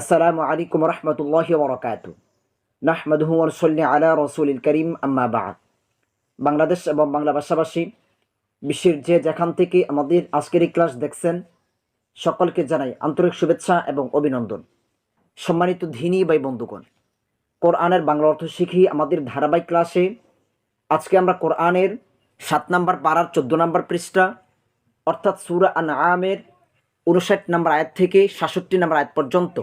আসসালামু আলাইকুম রহমতুল্লাহ বরকাত। নাহমদহু সল্লি আলা রসুল করিম, আম্মা বাদ। বাংলাদেশ এবং বাংলা ভাষাভাষী বিশ্বের যে যেখান থেকে আমাদের আজকের এই ক্লাস দেখছেন, সকলকে জানাই আন্তরিক শুভেচ্ছা এবং অভিনন্দন। সম্মানিত ধিনী বাই বন্ধুগণ, কোরআনের বাংলা অর্থ শিখি আমাদের ধারাবাহিক ক্লাসে। আজকে আমরা কোরআনের সাত নম্বর পাড়ার চোদ্দ নম্বর পৃষ্ঠা, অর্থাৎ সুরা আন আমের উনষাট নম্বর আয়াত থেকে সাতষট্টি নম্বর আয়াত পর্যন্ত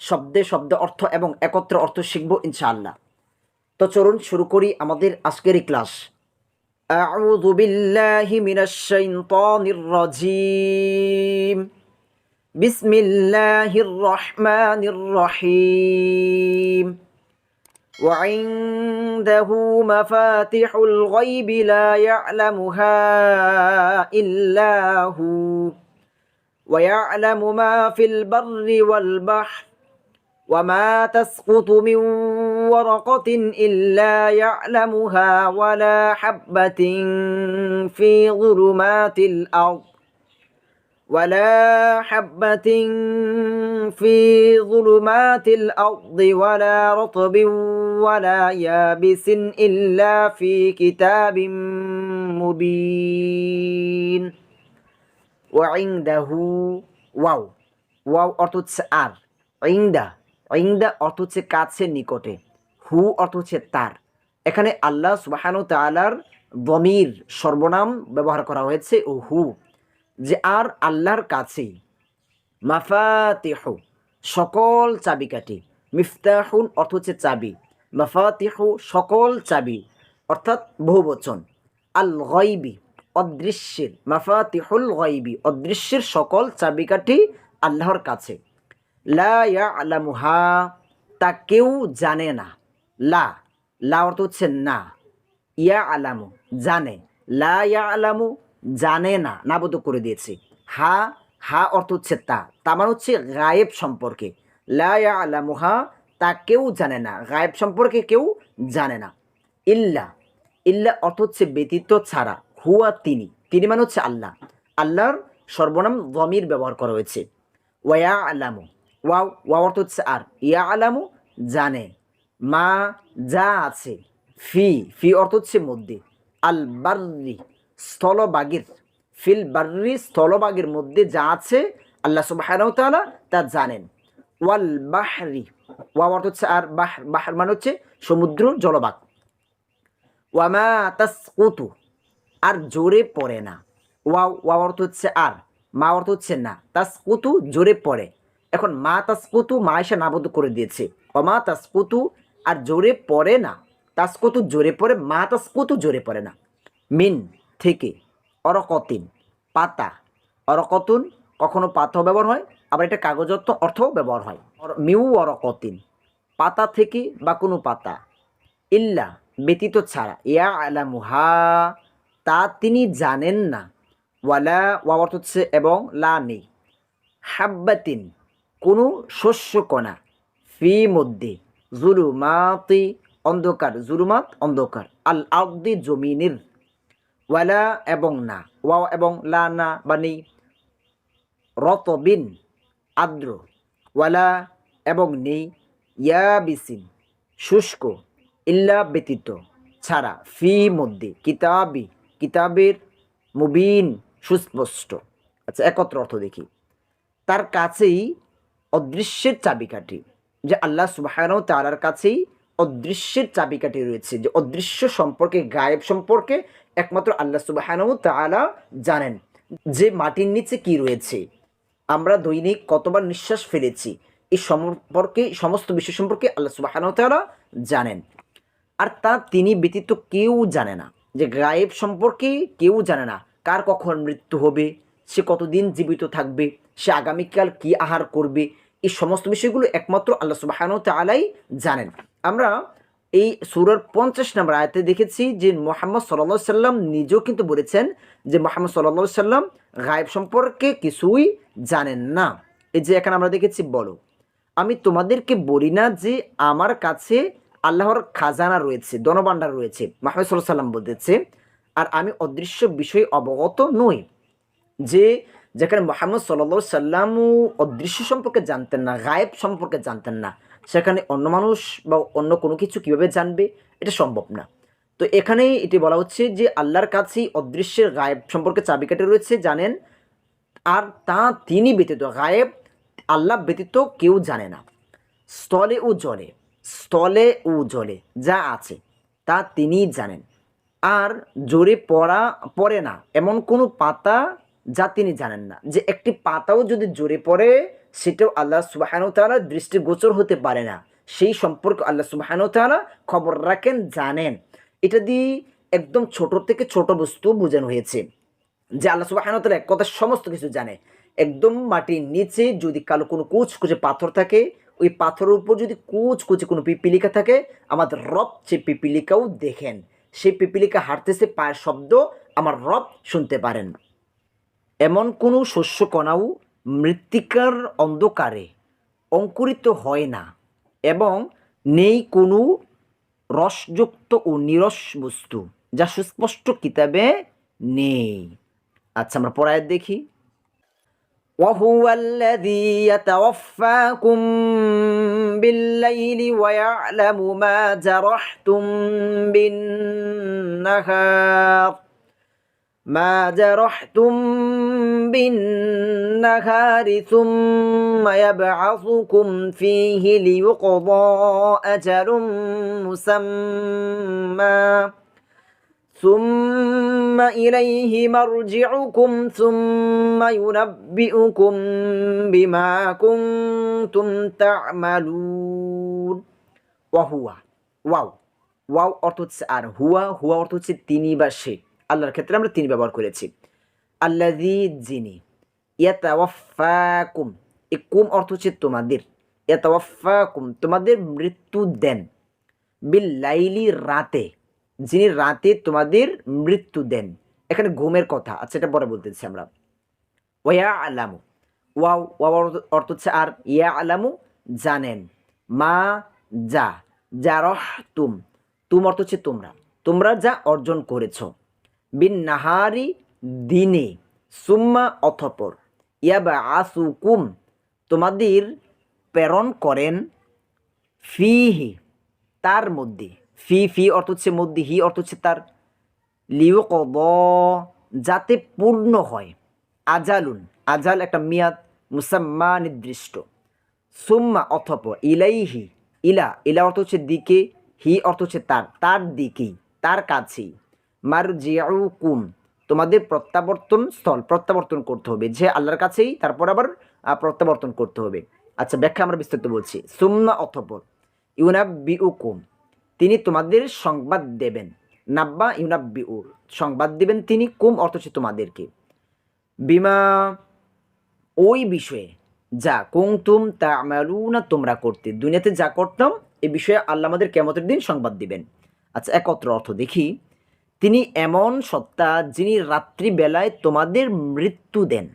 শব্দে শব্দ অর্থ এবং একত্র অর্থ শিখব ইনশাআল্লাহ তো চলুন শুরু করি আমাদের আজকের এই ক্লাস أعوذ بالله من الشيطان الرجيم بسم الله الرحمن الرحيم وعنده مفاتح الغيب لا يعلمها إلا هو ويعلم ما في البر والبحر وما تسقط من ورقة إلا يعلمها ولا حبة في ظلمات الأرض ولا حبة في ظلمات الأرض ولا رطب ولا يابس إلا في كتاب مبين وعنده واو واو أرتو تسأل. عنده. ইংদা অর্থ হচ্ছে কাছে নিকটে। হু অর্থ হচ্ছে তার। এখানে আল্লাহ সুবাহানু তালার বমির সর্বনাম ব্যবহার করা হয়েছে ও হু, যে আর আল্লাহর কাছে মাফাতিহ, সকল চাবিকাঠি। মিফতাহুন অর্থ হচ্ছে চাবি। মাফাতিহু, সকল চাবি, অর্থাৎ বহুবচন আল গইবি অদৃশ্যের। মাফাতিহুল গাইবি অদৃশ্যের সকল চাবিকাঠি আল্লাহর কাছে। লা আলামুহা তা কেউ জানে না। লা লা অর্থ হচ্ছে না। ইয়া আলামু জানে। লা ইয়া আলামু জানে না নাবত করে দিয়েছে। হা হা অর্থ হচ্ছে তা। তা মানে হচ্ছে গায়েব সম্পর্কে। লা ইয়া আলামুহা তা কেউ জানে না। গায়েব সম্পর্কে কেউ জানে না। ইল্লা ইল্লা অর্থ হচ্ছে ব্যতীত ছাড়া। হুয়া তিনি। তিনি মানে হচ্ছে আল্লাহ। আল্লাহর সর্বনাম জমির ব্যবহার করা হয়েছে। ওয়া আলামু ওয়া ওয়া অর্থ হচ্ছে আর। ইয়া আলামু জানে। মা যা আছে, ফি ফি অর্থ হচ্ছে মধ্যে। আল বার্রি, স্থলবাগের। ফিল বার্রি, স্থলবাগের মধ্যে যা আছে, আল্লাহ সুবাহানাউ তাআলা তা জানেন। ওয়াল বাহরি ওয়া অর্থ হচ্ছে আর, বাহ, বাহার মানে হচ্ছে সমুদ্র, জলবাগ। ওয়ামা তাসকুতু, আর জোরে পড়ে না। ওয়া ওয়া অর্থ হচ্ছে আর, মা অর্থ হচ্ছে না। তাসকুতু জোরে পড়ে। এখন মা তাসকুতু মা এসে নাবদ করে দিয়েছে। অমা তাসকুতু আর জোরে পড়ে না। তাসকুতু জোরে পড়ে, মা তাসকুতু জোরে পড়ে না। মিন থেকে অরকতিন, পাতা। অরকতুন কখনো পাতাও ব্যবহার হয়, আবার এটা কাগজত্ব অর্থও ব্যবহার হয়। মিউ অরকতিন, পাতা থেকে বা কোনো পাতা। ইল্লা ব্যতীত ছাড়া। ইয়া আলামুহা, তা তিনি জানেন না। ওয়ালা, ওয়া অর্থ হচ্ছে এবং, লা নেই। হাব্বাতিন কোনো শস্য কণা, ফি মধ্যে, জুলুমাতি অন্ধকার, জুলুমাত অন্ধকার, আল আউদ্দি জমিনের, ওয়ালা এবং না ওয়া এবং লা না বা নেই, রতবিন আদ্র ওয়ালা এবং নেই, ইয়াবিসিন, শুষ্ক, ইল্লা ব্যতীত, ছাড়া, ফি মধ্যে, কিতাবি, কিতাবের মুবিন, সুস্পষ্ট। আচ্ছা একত্র অর্থ দেখি। তার কাছেই অদৃশ্যের চাবিকাঠি, যে আল্লাহ সুবাহান তালার কাছেই অদৃশ্যের চাবিকাঠি রয়েছে, যে অদৃশ্য সম্পর্কে, গায়েব সম্পর্কে একমাত্র আল্লাহ সুবাহান তালা জানেন। যে মাটির নিচে কি রয়েছে? আমরা দৈনিক কতবার নিঃশ্বাস ফেলেছি? এই সম্পর্কে, সমস্ত বিষয় সম্পর্কে আল্লাহ সুবাহান তালা জানেন। আর তা তিনি ব্যতীত কেউ জানে না। যে গায়েব সম্পর্কে কেউ জানে না, কার কখন মৃত্যু হবে, সে কতদিন জীবিত থাকবে, সে আগামীকাল কি আহার করবে এই সমস্ত বিষয়গুলো একমাত্র আল্লাহ সুবাহান তালাই জানেন। আমরা এই সুরার পঞ্চাশ নম্বর আয়তে দেখেছি যে মোহাম্মদ সাল্লা সাল্লাম নিজেও কিন্তু বলেছেন যে মোহাম্মদ সাল্লা সাল্লাম গায়েব সম্পর্কে কিছুই জানেন না। এই যে এখানে আমরা দেখেছি, বলো, আমি তোমাদেরকে বলি না যে আমার কাছে আল্লাহর খাজানা রয়েছে দনবান্ডার রয়েছে মাহমদ সাল্লাহ সাল্লাম বলতেছে, আর আমি অদৃশ্য বিষয়ে অবগত নই যে যেখানে মোহাম্মদ সাল্লা সাল্লামও অদৃশ্য সম্পর্কে জানতেন না, গায়েব সম্পর্কে জানতেন না। সেখানে অন্য মানুষ বা অন্য কোনো কিছু কীভাবে জানবে, এটা সম্ভব না। তো এখানে এটি বলা হচ্ছে যে আল্লাহর কাছেই অদৃশ্যের গায়েব সম্পর্কে চাবিকাঠি রয়েছে, জানেন। আর তা তিনি ব্যতীত, গায়েব আল্লাহ ব্যতীত কেউ জানে না। স্থলে ও জলে, স্থলে ও জলে যা আছে, তা তিনিই জানেন। আর জোরে পড়া, পড়ে না, এমন কোনো পাতা যা তিনি জানেন না। যে একটি পাতাও যদি জোরে পড়ে, সেটাও আল্লাহ সুবাহানু তালা দৃষ্টিগোচর হতে পারে না। সেই সম্পর্কে আল্লাহ সুবাহানু তালা খবর রাখেন, জানেন। এটা দিয়ে একদম ছোট থেকে ছোট বস্তু বোঝানো হয়েছে। যে আল্লাহ সুবাহানু তালা এক কথা সমস্ত কিছু জানে। একদম মাটির নিচে যদি কালো কোনো কুচকুচে পাথর থাকে, ওই পাথরের উপর যদি কুচকুচে কোনো পিপিলিকা থাকে আমাদের রব সেই পিপিলিকাও দেখেন। সেই পিপিলিকা হাঁটতেছে পায়ের শব্দ, আমার রব শুনতে পারেন। এমন কোনো শস্য কণাও মৃত্তিকার অন্ধকারে অঙ্কুরিত হয় না এবং নেই কোনো রসযুক্ত ও নিরস বস্তু যা সুস্পষ্ট কিতাবে নেই আচ্ছা আমরা পড়ায় দেখি وهو الذي يتوفاكم بالليل ويعلم ما جرحتم بالنهار ما جرحتم بالنهار ثم يبعثكم فيه ليقضى أجل مسمى ثم إليه مرجعكم ثم ينبئكم بما كنتم تعملون وهو ওয়াও ওয়াও অর্থ হচ্ছে আর হুয়া হুয়া অর্থ হচ্ছে তিনি বা সে আল্লাহর ক্ষেত্রে আমরা তিনি ব্যবহার করেছি। আল্লাদি যিনি, ইয়াতাওয়াফাকুম। এই কুম অর্থ হচ্ছে তোমাদের। ইয়াতাওয়াফাকুম, তোমাদের মৃত্যু দেন। বিল লাইলি রাতে, যিনি রাতে তোমাদের মৃত্যু দেন। এখানে ঘুমের কথা আচ্ছা এটা পরে বলতেছি আমরা। ওয়া আলামু ওয়াও অর্থ- অর্থ হচ্ছে আর ইয়া আলামু জানেন। মা, যা যা রহ তুম তুম অর্থ হচ্ছে তোমরা। তোমরা যা অর্জন করেছ। বিন নাহারি দিনে, সুম্মা অথপর ইয়াবা আসুকুম তোমাদের প্রেরণ করেন ফিহি, তার মধ্যে। ফি ফি অর্থ হচ্ছে মধ্যে, হি অর্থ হচ্ছে তার। লিও কব যাতে পূর্ণ হয়। আজালুন, আজাল একটা মিয়াদ, মুসাম্মা নির্দিষ্ট। সুম্মা অথপর, ইলাইহি, ইলা ইলা অর্থ হচ্ছে দিকে, হি অর্থ হচ্ছে তার তার দিকেই, তার কাছেই। মার কুম তোমাদের প্রত্যাবর্তন স্থল, প্রত্যাবর্তন করতে হবে। যে আল্লাহর কাছেই, তারপর আবার প্রত্যাবর্তন করতে হবে। আচ্ছা ব্যাখ্যা আমরা বিস্তারিত বলছি। সুম্মা অথপর ইউনাব্বি উকুম তিনি তোমাদের সংবাদ দেবেন। নাব্বা ইউনাব্বি উর সংবাদ দেবেন তিনি কুম, অর্থ তোমাদেরকে। বিমা, ওই বিষয়ে যা কুংতুম তা না তোমরা করতে। দুনিয়াতে যা করতাম, এ বিষয়ে আল্লাহ আমাদের কেমতের দিন সংবাদ দিবেন। আচ্ছা একত্র অর্থ দেখি। তিনি এমন সত্তা যিনি রাত্রিবেলায় তোমাদের মৃত্যু দেন।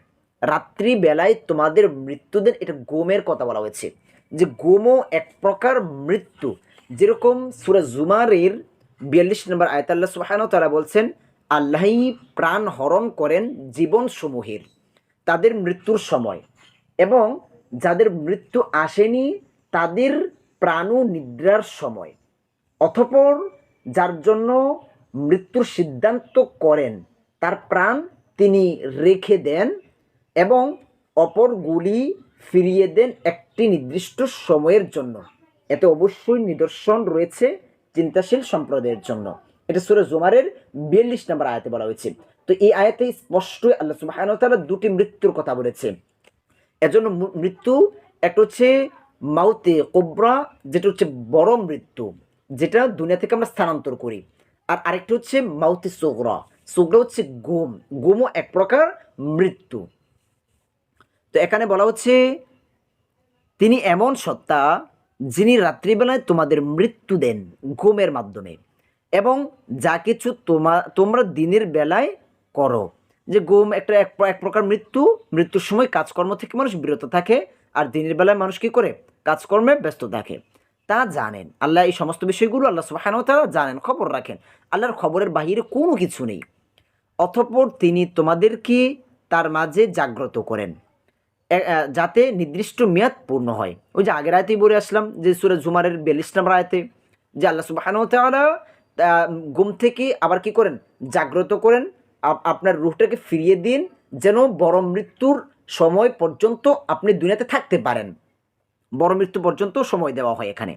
রাত্রিবেলায় তোমাদের মৃত্যু দেন, এটা গোমের কথা বলা হয়েছে। যে গোমও এক প্রকার মৃত্যু। যেরকম সুরা জুমারের বিয়াল্লিশ নম্বর আয়তাল্লাহ সুবাহান তারা বলছেন, আল্লাহই প্রাণ হরণ করেন জীবন সমূহের তাদের মৃত্যুর সময়। এবং যাদের মৃত্যু আসেনি, তাদের প্রাণু নিদ্রার সময়। অথপর যার জন্য মৃত্যুর সিদ্ধান্ত করেন। তার প্রাণ তিনি রেখে দেন এবং অপরগুলি ফিরিয়ে দেন একটি নির্দিষ্ট সময়ের জন্য। এতে অবশ্যই নিদর্শন রয়েছে চিন্তাশীল সম্প্রদায়ের জন্য। এটা সুরে জুমারের বিয়াল্লিশ নম্বর আয়াতে বলা হয়েছে। তো এই আয়াতে স্পষ্টই আল্লাহ সুবাহ দুটি মৃত্যুর কথা বলেছে। এজন্য মৃত্যু একটা হচ্ছে মাউতে কোবরা, যেটা হচ্ছে বড় মৃত্যু, যেটা দুনিয়া থেকে আমরা স্থানান্তর করি। আর আরেকটি হচ্ছে মাউতে সোগরা। সোগরা হচ্ছে গোম গোমও এক প্রকার মৃত্যু। তো এখানে বলা হচ্ছে, তিনি এমন সত্তা যিনি রাত্রিবেলায় তোমাদের মৃত্যু দেন ঘুমের মাধ্যমে। এবং যা কিছু তোমা, তোমরা দিনের বেলায় করো। যে ঘুম একটা এক এক প্রকার মৃত্যু। মৃত্যুর সময় কাজকর্ম থেকে মানুষ বিরত থাকে। আর দিনের বেলায় মানুষ কী করে? কাজকর্মে ব্যস্ত থাকে। তা জানেন। আল্লাহ এই সমস্ত বিষয়গুলো আল্লাহ সুবাহানও তারা জানেন খবর রাখেন। আল্লাহর খবরের বাহিরে কোনো কিছু নেই। অথপর তিনি তোমাদেরকে তার মাঝে জাগ্রত করেন। যাতে নির্দিষ্ট মেয়াদ পূর্ণ হয়। ওই যে আগের আয়তেই বলে আসলাম যে সুরে জুমারের বিয়াল্লিশ নম্বর আয়তে যে আল্লাহ সুবাহান আহ, ঘুম থেকে আবার কি করেন? জাগ্রত করেন। আপনার রুহটাকে ফিরিয়ে দিন যেন বড় মৃত্যুর সময় পর্যন্ত আপনি দুনিয়াতে থাকতে পারেন। বড় মৃত্যু পর্যন্ত সময় দেওয়া হয় এখানে।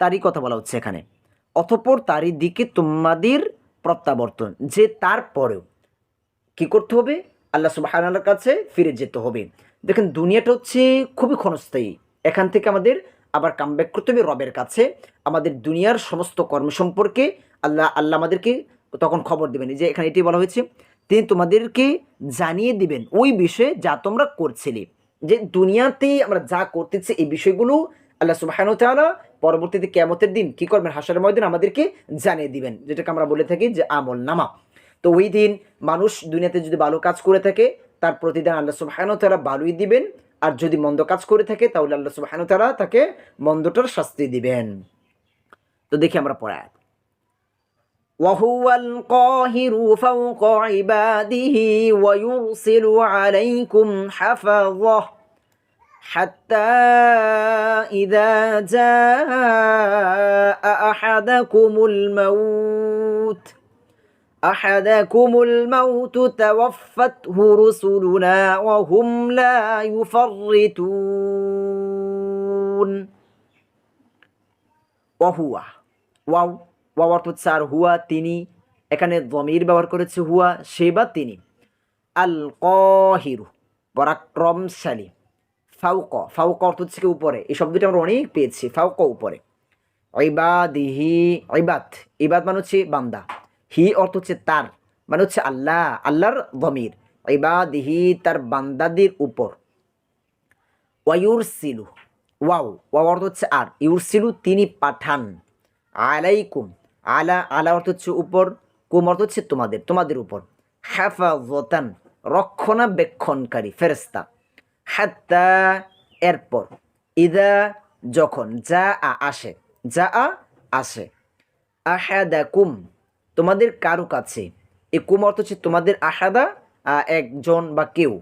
তারই কথা বলা হচ্ছে এখানে। অতঃপর তারই দিকে তোমাদের প্রত্যাবর্তন, যে তারপরেও কি করতে হবে? আল্লাহ সুবাহানার কাছে ফিরে যেতে হবে। দেখেন, দুনিয়াটা হচ্ছে খুবই ক্ষণস্থায়ী। এখান থেকে আমাদের আবার কামব্যাক করতে হবে রবের কাছে। আমাদের দুনিয়ার সমস্ত কর্ম সম্পর্কে আল্লাহ আল্লাহ আমাদেরকে তখন খবর দেবেন। যে এখানে এটি বলা হয়েছে, তিনি তোমাদেরকে জানিয়ে দিবেন ওই বিষয়ে যা তোমরা করছিলে। যে দুনিয়াতে আমরা যা করতেছি এই বিষয়গুলো আল্লাহ সুবাহানু তাআলা পরবর্তীতে কেমতের দিন, কি করবেন? হাসার ময়দিন আমাদেরকে জানিয়ে দিবেন, যেটাকে আমরা বলে থাকি যে আমল নামা। তো ওই দিন মানুষ দুনিয়াতে যদি ভালো কাজ করে থাকে, তার প্রতিদান আল্লাহ সুবাহানু তারা ভালোই দিবেন। আর যদি মন্দ কাজ করে থাকে, তাহলে আল্লাহ সুবাহানু তারা তাকে মন্দটার শাস্তি দিবেন। তো দেখি আমরা পড়ায় وهو القاهر فوق عباده ويرسل عليكم حفظه حتى إذا جاء أحدكم الموت أحدكم الموت توفته رسلنا وهم لا يفرطون. وهو واو. ওয়াও অর্থ হচ্ছে আর হুয়া তিনি, এখানে জমির ব্যবহার করেছে হুয়া, সে বা তিনি। আল কহিরু পরাক্রমশালী ফাউক ফাউক অর্থ হচ্ছে কি উপরে। এই শব্দটি আমরা অনেক পেয়েছি ফাউক উপরে। ঐবাদিহি ঐবাদ ইবাদ মানে হচ্ছে বান্দা। হি অর্থ হচ্ছে তার মানে হচ্ছে আল্লাহ, আল্লাহর দমির ঐবাদিহি তার বান্দাদের উপর। ওয়ায়ুরসিলু, ওয়াও ওয়াও অর্থ হচ্ছে আর। ইউরসিলু তিনি পাঠান। আলাইকুম আলা আলা অর্থ হচ্ছে উপর, কুম অর্থ হচ্ছে তোমাদের তোমাদের উপর। হেফাজতান, রক্ষণাবেক্ষণকারী ফেরেস্তা হাত্তা, এরপর, ইদা, যখন, যা আ, আসে, যা আ, আসে। আহাদা কুম তোমাদের কারও কাছে, এ কুম অর্থ হচ্ছে তোমাদের আহাদা একজন বা কেউ।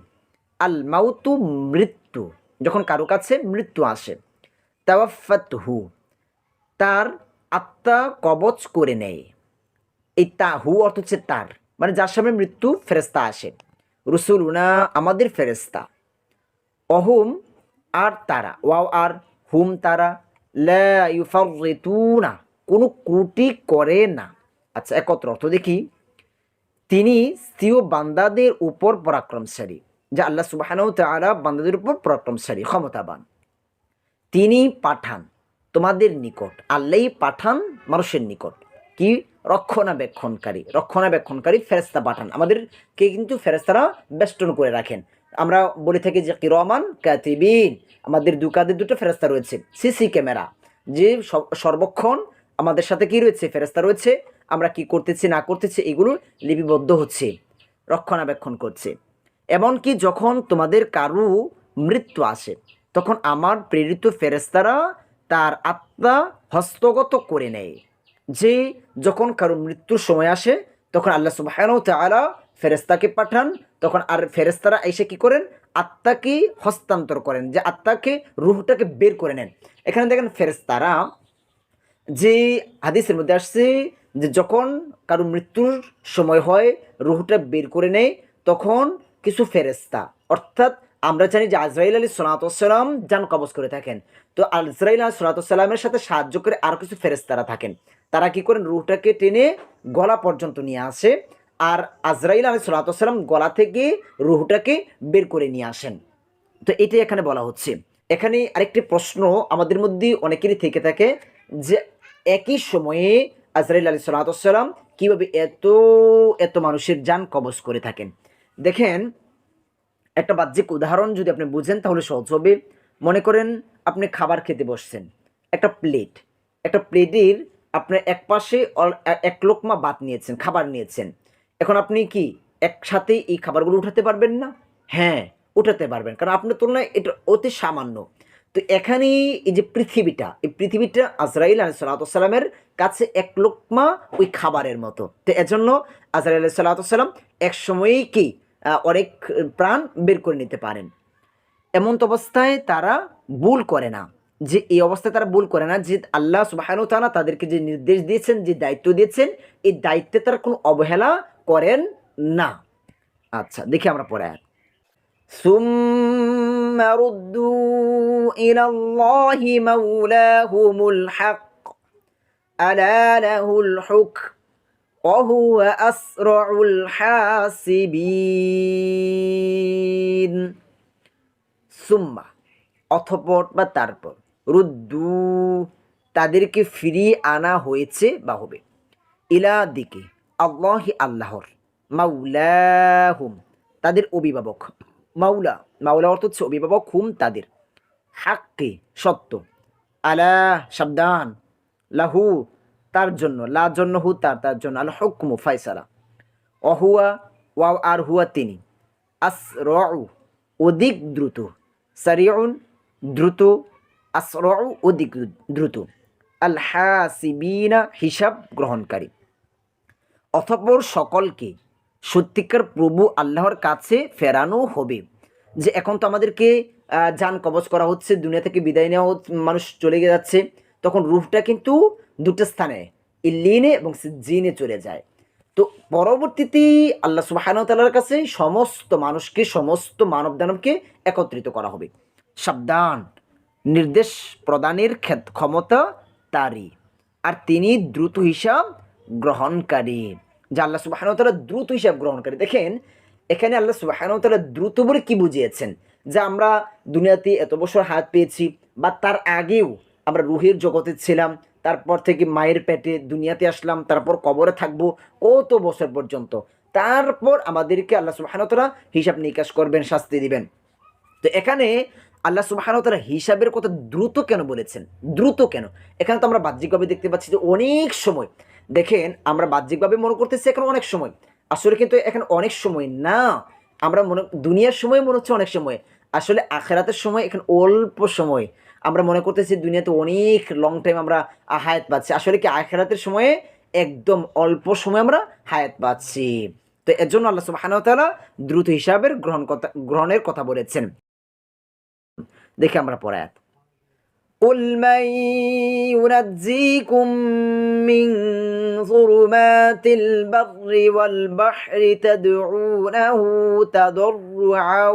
আল মাউতু, মৃত্যু, যখন কারও কাছে মৃত্যু আসে। তাওয়াফাত হু তার আত্মা কবচ করে নেয়। এই তা হু অর্থ হচ্ছে তার। মানে যার সামনে মৃত্যু ফেরেস্তা আসে। রসুল উনা আমাদের ফেরেস্তা অহুম আর তারা। ওয়াও আর হুম তারা। ইউফাররিতুনা। কোনো ত্রুটি করে না। আচ্ছা একত্র অর্থ দেখি। তিনি স্ত্রী ও বান্দাদের উপর পরাক্রমশালী, যা আল্লাহ তাআলা বান্দাদের উপর পরাক্রমশালী, ক্ষমতাবান। তিনি পাঠান। তোমাদের নিকট, আল্লাহই পাঠান মানুষের নিকট। কি? রক্ষণাবেক্ষণকারী রক্ষণাবেক্ষণকারী ফেরেস্তা পাঠান। আমাদেরকে কিন্তু ফেরেস্তারা বেষ্টন করে রাখেন। আমরা বলে থাকি যে কিরমান কাতিবিন, আমাদের দু দুকাদের দুটো ফেরেস্তা রয়েছে, সিসি ক্যামেরা। যে সর্বক্ষণ আমাদের সাথে কি রয়েছে? ফেরেস্তা রয়েছে। আমরা কি করতেছি, না করতেছি, এগুলো লিপিবদ্ধ হচ্ছে, রক্ষণাবেক্ষণ করছে। এমনকি যখন তোমাদের কারু মৃত্যু আসে, তখন আমার প্রেরিত ফেরেস্তারা তার আত্মা হস্তগত করে নেয়। যে যখন কারও মৃত্যুর সময় আসে, তখন আল্লাহ সুবাহানও তাআলা ফেরেস্তাকে পাঠান। তখন আর ফেরেস্তারা এসে কি করেন? আত্মাকে হস্তান্তর করেন, যে আত্মাকে, রুহটাকে বের করে নেন। এখানে দেখেন ফেরেস্তারা যে হাদিসের মধ্যে আসছে যে যখন কারও মৃত্যুর সময় হয়, রুহটা বের করে নেয়, তখন কিছু ফেরেস্তা অর্থাৎ আমরা জানি যে আজরাইল আলী সোনাতসাল্লাম যান কবজ করে থাকেন। তো আজরাইল আলী সোনাতসাল্লামের সাথে সাহায্য করে আরও কিছু ফেরেস্তারা থাকেন। তারা কি করেন? রুহটাকে টেনে গলা পর্যন্ত নিয়ে আসে আর আজরাইল আলী সোনাতসাল্লাম গলা থেকে রুহটাকে বের করে নিয়ে আসেন। তো এটাই এখানে বলা হচ্ছে। এখানে আরেকটি প্রশ্ন আমাদের মধ্যে অনেকেরই থেকে থাকে যে একই সময়ে আজরাইল আলী সালাতাম কীভাবে এত এত মানুষের যান কবজ করে থাকেন? দেখেন একটা বাহ্যিক উদাহরণ যদি আপনি বুঝেন তাহলে সহজ হবে। মনে করেন আপনি খাবার খেতে বসছেন। একটা প্লেট একটা প্লেটের আপনার এক পাশে এক লোকমা ভাত নিয়েছেন, খাবার নিয়েছেন। এখন আপনি কি একসাথে এই খাবারগুলো উঠাতে পারবেন না? হ্যাঁ উঠাতে পারবেন। কারণ আপনার তুলনায় এটা অতি সামান্য। তো এখানে এই যে পৃথিবীটা, এই পৃথিবীটা আজরাইল আলী সাল্লাতামের কাছে এক লোকমা ওই খাবারের মতো। তো এজন্য আজরাইল আলী সাল্লাতাম এক সময়েই কি অনেক প্রাণ বের করে নিতে পারেন এমন তো অবস্থায় তারা ভুল করে না যে এই অবস্থায় তারা ভুল করে না যে আল্লাহ সুবাহানু তাআলা তাদেরকে যে নির্দেশ দিয়েছেন যে দায়িত্ব দিয়েছেন এই দায়িত্বে তারা কোনো অবহেলা করেন না আচ্ছা দেখি আমরা পরে আয়াত। ثم ردوا إلى الله مولاهم الحق ألا له الحكم وهو أسرع الحاسبين সুম্মা অথপর বা তারপর রুদ্দু তাদেরকে ফিরিয়ে আনা হয়েছে বা হবে ইলা দিকে আল্লাহি আল্লাহর মাউলাহুম তাদের অভিভাবক মাউলা মাউলা অর্থ হচ্ছে অভিভাবক হুম তাদের হাক্কে সত্য আলা সাবধান লাহু তার জন্য, লা জন্য হু তার তার জন্য, আল হুকমু ফাইসালা। অহুয়া ওয়াও আর হুয়া তিনি। আস অধিক দ্রুত। সারিউন দ্রুত, আসরউ অধিক দ্রুত। আল হাসিবিনা হিসাব গ্রহণকারী। অতঃপর সকলকে সত্যিকার প্রভু আল্লাহর কাছে ফেরানো হবে। যে এখন তো আমাদেরকে যান কবজ করা হচ্ছে, দুনিয়া থেকে বিদায় নেওয়া মানুষ চলে যাচ্ছে, তখন রুহটা কিন্তু দুটো স্থানে ইল্লিনে এবং জিনে চলে যায়। তো পরবর্তীতে আল্লাহ সুবাহানতালার কাছে সমস্ত মানুষকে, সমস্ত মানব দানবকে একত্রিত করা হবে। সাবধান, নির্দেশ প্রদানের ক্ষেত- ক্ষমতা তারই। আর তিনি দ্রুত হিসাব গ্রহণকারী, যা আল্লাহ সুবাহানতালা দ্রুত হিসাব গ্রহণকারী। দেখেন, এখানে আল্লাহ সুবাহানতালা দ্রুত বলে কি বুঝিয়েছেন? যে আমরা দুনিয়াতে এত বছর হাত পেয়েছি, বা তার আগেও আমরা রুহের জগতে ছিলাম তারপর থেকে মায়ের পেটে দুনিয়াতে আসলাম, তারপর কবরে থাকব, কত বছর পর্যন্ত। তারপর আমাদেরকে আল্লাহ সুবাহানতরা হিসাব নিকাশ করবেন, শাস্তি দিবেন। তো এখানে আল্লাহ সুবাহানতরা হিসাবের কথা দ্রুত কেন বলেছেন? দ্রুত কেন? এখানে তো আমরা বাহ্যিকভাবে দেখতে পাচ্ছি যে অনেক সময়, দেখেন আমরা বাহ্যিকভাবে মনে করতেছি এখন অনেক সময়। আসলে কিন্তু এখন অনেক সময় না, আমরা মনে, দুনিয়ার সময় মনে হচ্ছে অনেক সময়। আসলে আখেরাতের সময় এখন অল্প সময়। আমরা মনে করতেছি দুনিয়াতে অনেক লং টাইম আমরা আহ, হায়াত পাচ্ছি আসলে কি আখেরাতের সময়ে একদম অল্প সময় আমরা হায়াত পাচ্ছি তো এর জন্য আল্লাহ সুবহানাহু ওয়া তাআলা দ্রুত হিসাবের গ্রহণ কথা গ্রহণের কথা বলেছেন দেখি আমরা পরে আয়াত قل من ينجيكم من ظلمات البر والبحر تدعونه تضرعا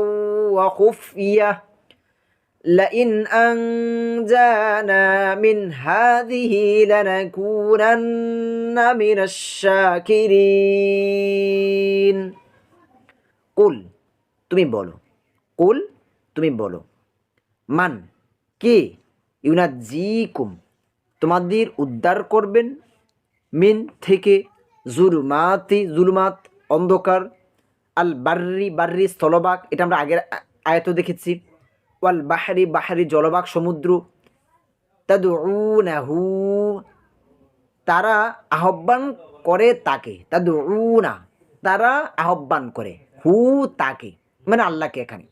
وخفيه لئن أنجانا من هذه لنكونن من الشاكرين কুল তুমি বলো কুল তুমি বলো মান কে ইউনাজিকুম তোমাদের উদ্ধার করবেন মিন থেকে জুলুমাতি জুলুমাত অন্ধকার আল বার্রি বার্রি স্থলবাগ এটা আমরা আগের আ- আয়ত দেখেছি ওয়াল বাহারি বাহারি জলবাগ সমুদ্র। তাদুনাহু তারা আহ্বান করে তাকে। তাদুনা তারা আহ্বান করে। হু, তাকে। মানে আল্লাহকে এখানে।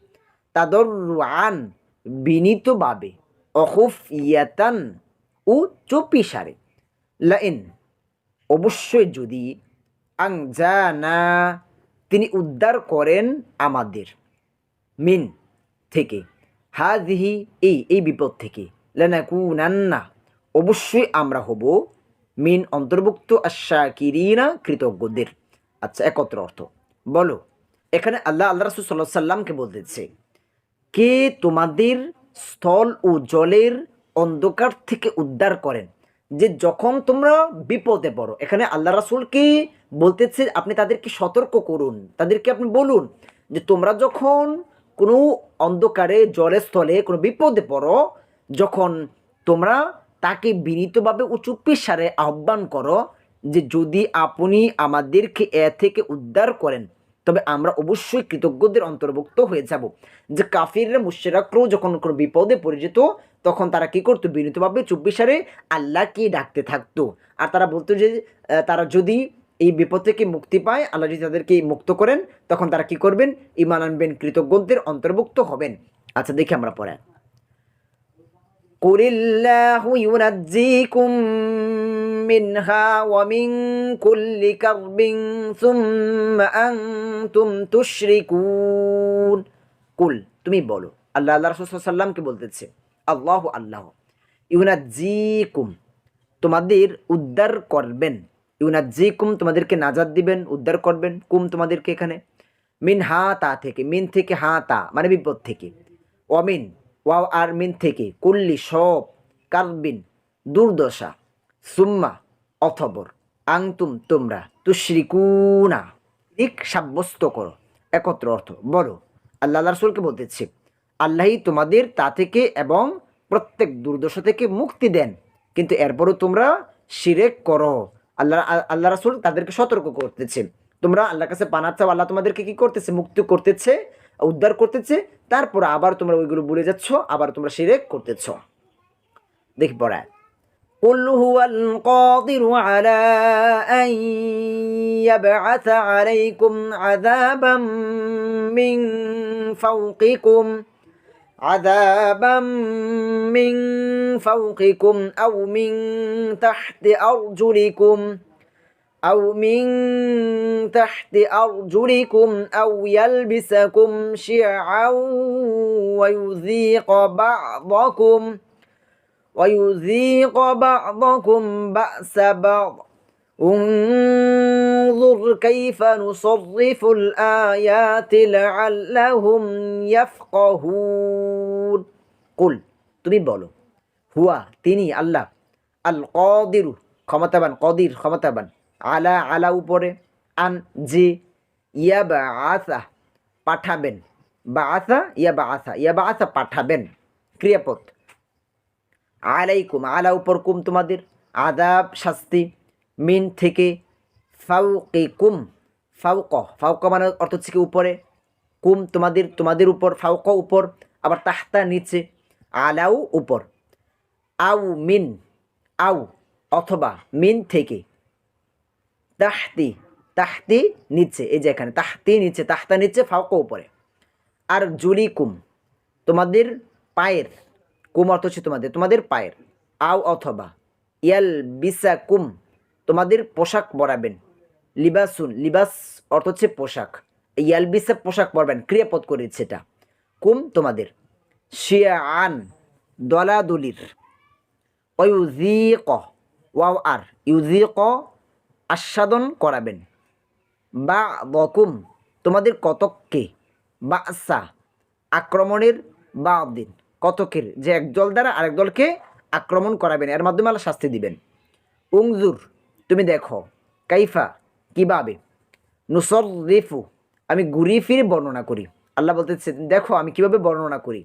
তাদর আন বিনীতভাবে। অখুফ ইয়াতান ও চুপিসারে। লাইন, অবশ্যই যদি আং না তিনি উদ্ধার করেন আমাদের। মিন থেকে। হাজিহি এই এই বিপদ থেকে। লানাকুনান্না, অবশ্যই আমরা হব মিন অন্তর্ভুক্ত আশাকিরিনা কৃতজ্ঞদের। আচ্ছা একত্র অর্থ। বলো, এখানে আল্লাহ আল্লাহ রসুল সাল্লাহ সাল্লামকে বলতেছে, কে তোমাদের স্থল ও জলের অন্ধকার থেকে উদ্ধার করেন? যে যখন তোমরা বিপদে পড়ো। এখানে আল্লাহ রাসুলকে বলতেছে, আপনি তাদেরকে সতর্ক করুন। তাদেরকে আপনি বলুন যে তোমরা যখন কোনো অন্ধকারে, জলের স্থলে কোনো বিপদে পড়ো, যখন তোমরা তাকে বিনীতভাবে উঁচু পেশারে আহ্বান করো যে যদি আপনি আমাদেরকে এ থেকে উদ্ধার করেন, তবে আমরা অবশ্যই কৃতজ্ঞদের অন্তর্ভুক্ত হয়ে যাব। যে কাফিররা, মুশেরাকরাও যখন কোনো বিপদে পড়ে যেত, তখন তারা কি করতো? বিনীতভাবে চব্বিশারে আল্লাহকে ডাকতে থাকতো। আর তারা বলতো যে তারা যদি এই বিপদ থেকে মুক্তি পায়, আল্লাহ যদি তাদেরকে মুক্ত করেন, তখন তারা কি করবেন? ইমান আনবেন, কৃতজ্ঞদের অন্তর্ভুক্ত হবেন। আচ্ছা দেখি আমরা পরে। কুরিল্লাহু কুল, তুমি বলো, আল্লাহ আল্লাহ রাসূল সাল্লামকে বলতেছে? আল্লাহ আল্লাহ। ইউনাজ্জিকুম, তোমাদের উদ্ধার করবেন। ইউনাজিকুম তোমাদেরকে নাজাদ দিবেন, উদ্ধার করবেন, কুম তোমাদেরকে এখানে। মিন হা তা থেকে, মিন থেকে হা তা মানে বিপদ থেকে। অমিন ওয়াও আর মিন থেকে, কুল্লি, সব, কারবিন, দুর্দশা, সুম্মা, অথবর, আংতুম, তোমরা, তুশ্রিকুনা। ঠিক সাব্যস্ত করো, একত্র অর্থ, বলো, আল্লাহ রসুলকে বলতেছে, আল্লাহই তোমাদের তা থেকে এবং প্রত্যেক দুর্দশা থেকে মুক্তি দেন, কিন্তু এরপরও তোমরা শিরেক করো। আল্লাহ আল্লাহ রাসুল তাদেরকে সতর্ক করতেছে তোমরা আল্লাহর কাছে পানা চাও আল্লাহ তোমাদেরকে কি করতেছে মুক্তি করতেছে উদ্ধার করতেছে তারপর আবার তোমরা ওইগুলো ভুলে যাচ্ছ আবার তোমরা শিরেক করতেছ দেখি পড়ায় قل هو القادر على أن يبعث عليكم عذابا من فوقكم عذابا من فوقكم أو من تحت أرجلكم أو من تحت أرجلكم أو يلبسكم شيعا ويذيق بعضكم ويذيق بعضكم بأس بعض. انظر كيف نصرف الآيات لعلهم يفقهون قل তুমি বলো হুয়া তিনি আল্লাহ আল কদিরু ক্ষমতাবান কদির ক্ষমতাবান আলা আলা উপরে আন যে ইয়া বা আসা পাঠাবেন বা আসা ইয়া বা আসা ইয়া বা আসা পাঠাবেন ক্রিয়াপদ আলাইকুম আলা উপর কুম তোমাদের আদাব শাস্তি মিন থেকে ফাউকে কুম ফাউক ফাউক মানে অর্থ হচ্ছে কি উপরে, কুম তোমাদের তোমাদের উপর, ফাউক উপর, আবার তাহতা নিচে, আলাউ উপর। আউ মিন, আউ অথবা মিন থেকে তাহতি তাহতি নিচে, এই যে এখানে, তাহতি নিচে, তাহতা নিচে, ফাউক উপরে। আর জুলি কুম তোমাদের পায়ের, কুম অর্থ হচ্ছে তোমাদের তোমাদের পায়ের আও অথবা ইয়াল বিসা কুম তোমাদের পোশাক পরাবেন। লিবাসুন, লিবাস অর্থ হচ্ছে পোশাক। ইয়াল বিসা পোশাক পরবেন, ক্রিয়াপদ করেছে এটা। কুম তোমাদের? শিয়া আন দলাদলির। ক ওয়াও আর। ইউজি ক আস্বাদন করাবেন। বা বকুম তোমাদের কতককে? বা বাসা, আক্রমণের বা দিন কতকের? যে এক দল দ্বারা আরেক দলকে আক্রমণ করাবেন। এর মাধ্যমে আল্লাহ শাস্তি দিবেন। উংজুর তুমি দেখো, কাইফা কীভাবে নুসর রিফু আমি গুরিফির বর্ণনা করি। আল্লাহ বলতেছে, দেখো, আমি কীভাবে বর্ণনা করি?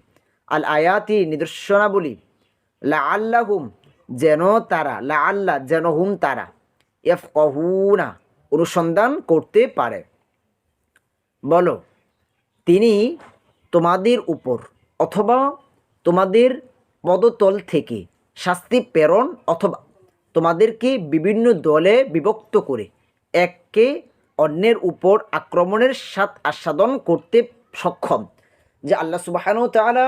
আল আয়াতি নিদর্শনা বলি লা আল্লাহুম যেন তারা লা আল্লাহ যেন হুম তারা এফ কহুনা অনুসন্ধান করতে পারে। বলো, তিনি তোমাদের উপর অথবা তোমাদের পদতল থেকে শাস্তি প্রেরণ অথবা তোমাদেরকে বিভিন্ন দলে বিভক্ত করে এককে অন্যের উপর আক্রমণের স্বাদ আস্বাদন করতে সক্ষম। যে আল্লাহ সুবাহানু তালা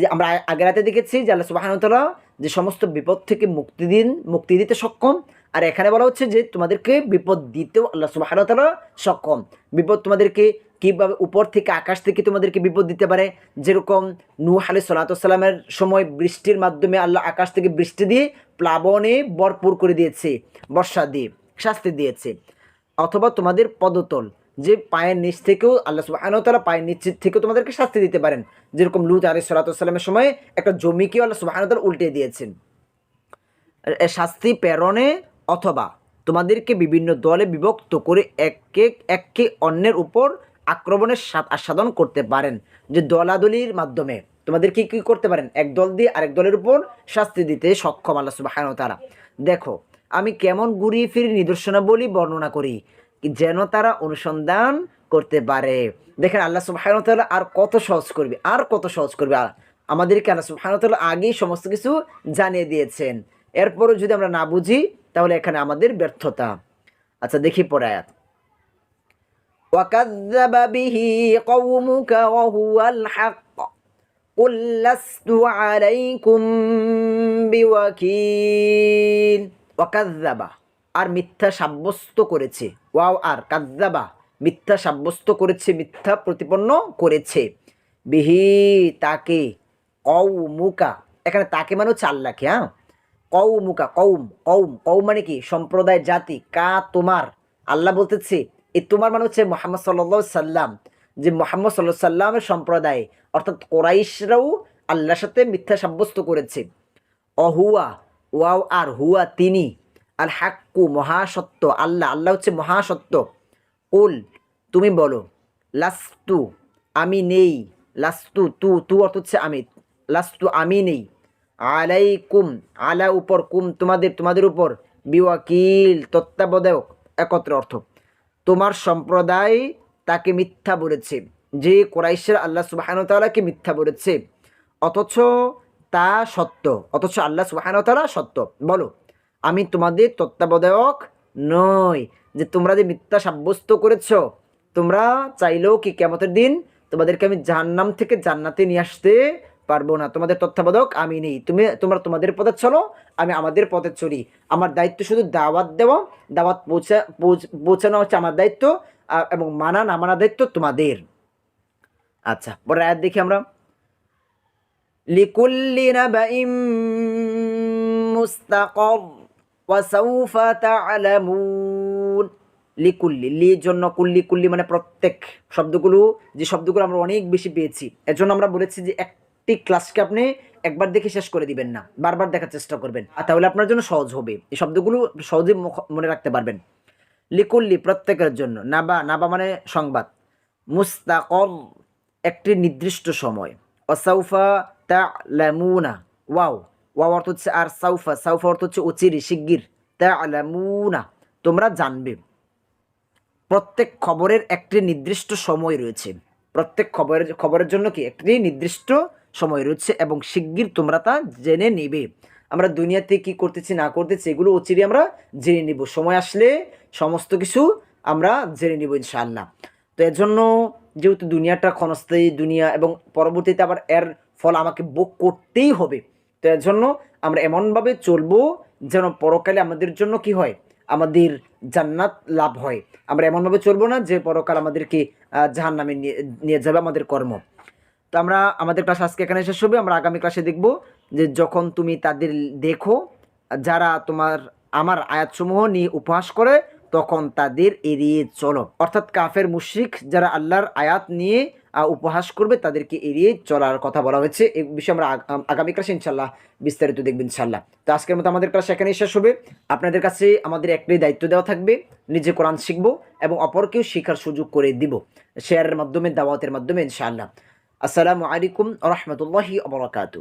যে আমরা আগের রাতে দেখেছি যে আল্লাহ সুবাহানু তালা যে সমস্ত বিপদ থেকে মুক্তি দিন, মুক্তি দিতে সক্ষম। আর এখানে বলা হচ্ছে যে তোমাদেরকে বিপদ দিতেও আল্লাহ সুবাহানু তালা সক্ষম। বিপদ তোমাদেরকে কীভাবে উপর থেকে আকাশ থেকে তোমাদেরকে বিপদ দিতে পারে? যেরকম নূহ আলি সালাতামের সময় বৃষ্টির মাধ্যমে আল্লাহ আকাশ থেকে বৃষ্টি দিয়ে প্লাবনে ভরপুর করে দিয়েছে, বর্ষা দিয়ে, শাস্তি দিয়েছে, অথবা তোমাদের পদতল, যে পায়ের নিচ থেকেও আল্লাহ সুবাহানতালা পায়ের নিচ থেকেও তোমাদেরকে শাস্তি দিতে পারেন। যেরকম লুত আলি সালাতামের সময় একটা জমিকেও আল্লাহ সুবাহানতালা উল্টে দিয়েছেন। শাস্তি প্রেরণে অথবা তোমাদেরকে বিভিন্ন দলে বিভক্ত করে এককে এককে অন্যের উপর আক্রমণের সাধন করতে পারেন, যে দলাদলির মাধ্যমে। তোমাদেরকে কী করতে পারেন এক দল দিয়ে আরেক দলের উপর শাস্তি দিতে সক্ষম আল্লাহ সুবাহ তারা দেখো আমি কেমন ঘুরিয়ে ফিরে নিদর্শনাবলী বর্ণনা করি যেন তারা অনুসন্ধান করতে পারে দেখেন আল্লাহ সুবাহানতাল্লাহ আর কত সহজ করবে আর কত সহজ করবে আমাদেরকে আল্লাহ সুবাহানতাল্লাহ আগেই সমস্ত কিছু জানিয়ে দিয়েছেন এরপরও যদি আমরা না বুঝি তাহলে এখানে আমাদের ব্যর্থতা আচ্ছা দেখি পরে আয়াত وكذب به قومك وهو الحق قل لست عليكم بوكيل ওয়াকাজ্জাবা আর মিথ্যা সাব্যস্ত করেছে ওয়াও আর কাজ্জাবা মিথ্যা সাব্যস্ত করেছে মিথ্যা প্রতিপন্ন করেছে বিহি তাকে কৌ মুকা এখানে তাকে মানে হচ্ছে আল্লাহকে হ্যাঁ কৌ মুকা কৌম কৌম কৌম মানে কি সম্প্রদায় জাতি কা তোমার আল্লাহ বলতেছে এই তোমার মানে হচ্ছে মোহাম্মদ সাল্লা সাল্লাম যে মোহাম্মদ সাল্লাহ সাল্লামের সম্প্রদায়, অর্থাৎ কোরাইশরাও আল্লাহর সাথে মিথ্যা সাব্যস্ত করেছে। অহুয়া, ওয়াও আর হুয়া তিনি। আল হাক্কু মহাসত্য, আল্লাহ আল্লাহ হচ্ছে মহাসত্য। উল তুমি বলো, লাস্তু, আমি নেই। লাস্তু, তু তু অর্থ হচ্ছে আমি। লাস্তু, আমি নেই। আলাই কুম আলা উপর, কুম তোমাদের তোমাদের উপর। বিওয়াকিল, তত্ত্বাবধায়ক, একত্র অর্থ। তোমার সম্প্রদায় তাকে মিথ্যা বলেছে। যে কোরাইশের আল্লাহ সুবাহান তালাকে মিথ্যা বলেছে। অথচ তা সত্য। অথচ আল্লাহ সুবাহান তালা সত্য। বলো, আমি তোমাদের তত্ত্বাবধায়ক নই। যে তোমরা যে মিথ্যা সাব্যস্ত করেছ, তোমরা চাইলেও কি কেমতের দিন তোমাদেরকে আমি জাহান্নাম থেকে জান্নাতে নিয়ে আসতে পারব না। তোমাদের তত্ত্বাবধায়ক আমি নেই। তুমি, তোমরা তোমাদের পথে চলো, আমি আমাদের পথে চলি। আমার দায়িত্ব শুধু দাওয়াত দেওয়া, দাওয়াত পৌঁছা, পৌঁছ- পৌঁছানো হচ্ছে আমার দায়িত্ব। এবং মানা না মানা দায়িত্ব তোমাদের। আচ্ছা পরে আয়াত দেখি আমরা। লিকুল্লি নাবাইম মুস্তাকর ওয়াসাউফা তা'লামুন লিকুল্লি, লি জন্য কুল্লি কুল্লি মানে প্রত্যেক শব্দগুলো, যে শব্দগুলো আমরা অনেক বেশি পেয়েছি। এর জন্য আমরা বলেছি যে একটি ক্লাসকে আপনি একবার দেখে শেষ করে দিবেন না, বারবার দেখার চেষ্টা করবেন। আর তাহলে আপনার জন্য সহজ হবে। এই শব্দগুলো সহজে মনে রাখতে পারবেন। লিকুল্লি প্রত্যেকের জন্য। নাবা নাবা মানে সংবাদ। মুস্তাকর, একটি নির্দিষ্ট সময়। অসাউফা তা লামুনা ওয়াও ওয়াও অর্থ হচ্ছে আর সাউফা। সাউফা অর্থ হচ্ছে অচিরি, শিগগির। তা লামুনা তোমরা জানবে। প্রত্যেক খবরের একটি নির্দিষ্ট সময় রয়েছে। প্রত্যেক খবরের খবরের জন্য কি? একটি নির্দিষ্ট সময় রয়েছে এবং শিগগির তোমরা তা জেনে নেবে। আমরা দুনিয়াতে কি করতেছি, না করতেছি, এগুলো অচিরে আমরা জেনে নিব। সময় আসলে সমস্ত কিছু আমরা জেনে নিব ইনশাআল্লাহ। তো এর জন্য যেহেতু দুনিয়াটা ক্ষণস্থায়ী দুনিয়া এবং পরবর্তীতে আবার এর ফল আমাকে ভোগ করতেই হবে, তো এর জন্য আমরা এমনভাবে চলবো যেন পরকালে আমাদের জন্য কি হয়? আমাদের জান্নাত লাভ হয়। আমরা এমনভাবে চলবো না যে পরকাল আমাদেরকে জাহান নামে নিয়ে যাবে আমাদের কর্ম। তো আমরা, আমাদের ক্লাস আজকে এখানে শেষ হবে। আমরা আগামী ক্লাসে দেখব যে যখন তুমি তাদের দেখো, যারা তোমার, আমার আয়াতসমূহ নিয়ে উপহাস করে তখন তাদের এড়িয়ে চলো। অর্থাৎ কাফের মুশরিক যারা আল্লাহর আয়াত নিয়ে উপহাস করবে, তাদেরকে এড়িয়ে চলার কথা বলা হয়েছে। এই বিষয়ে আমরা আগামী ক্লাসে ইনশাল্লাহ বিস্তারিত দেখবেন ইনশাল্লাহ তো আজকের মতো আমাদের ক্লাস এখানেই শেষ হবে। আপনাদের কাছে আমাদের একটাই দায়িত্ব দেওয়া থাকবে, নিজে কোরআন শিখব এবং অপরকেও শেখার সুযোগ করে দিব। শেয়ারের মাধ্যমে, দাওয়াতের মাধ্যমে ইনশাআল্লাহ। আসসালামু আলাইকুম রহমতুল্লাহি আবরাকাতু